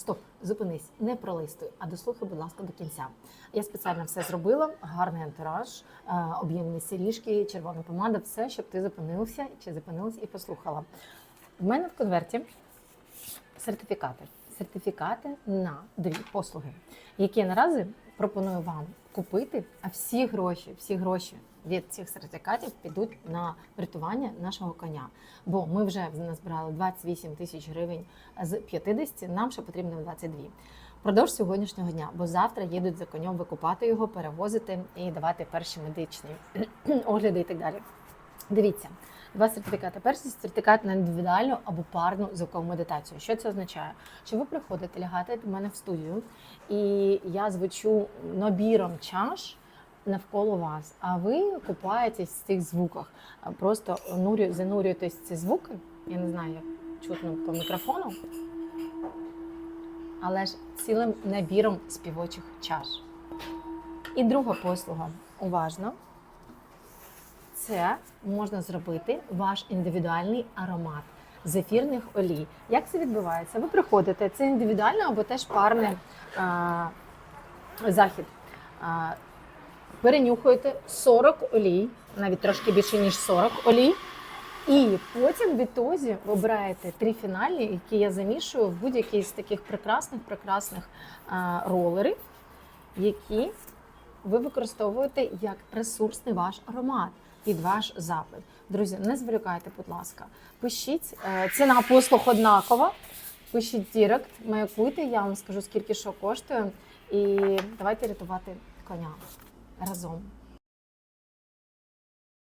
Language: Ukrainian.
Стоп, зупинись, не пролистуй, а дослухай, будь ласка, до кінця. Я спеціально все зробила. Гарний антураж, е, об'ємні сиріжки, червона помада, все, щоб ти зупинився чи зупинилась і послухала. В мене в конверті сертифікати. Сертифікати на дві послуги, які наразі пропоную вам купити. А всі гроші, всі гроші від цих сертифікатів підуть на врятування нашого коня. Бо ми вже назбирали 28 тисяч гривень з 50, нам ще потрібно 22. Продовж сьогоднішнього дня, бо завтра їдуть за конем викупати його, перевозити і давати перші медичні огляди і так далі. Дивіться, два сертифікати. Перший сертифікат на індивідуальну або парну звукову медитацію. Що це означає? Що ви приходите, лягаєте до мене в студію, і я звучу набіром чаш навколо вас, а ви купаєтесь в цих звуках. Просто нурю, занурюєтесь в ці звуки. Я не знаю, як чутно по мікрофону, але ж цілим набіром співочих чаш. І друга послуга. Уважно це можна зробити ваш індивідуальний аромат з ефірних олій. Як це відбувається? Ви приходите, це індивідуально або теж парний а, захід. А, перенюхуєте 40 олій, навіть трошки більше, ніж 40 олій. І потім в ітозі вибираєте три фінальні, які я замішую в будь-який з таких прекрасних прекрасних а, ролерів, які ви використовуєте як ресурсний ваш аромат під ваш запит. Друзі, не зволікайте, будь ласка. Пишіть, е, ціна послуг однакова. Пишіть дірект, маякуйте, я вам скажу, скільки що коштує. І давайте рятувати коня разом.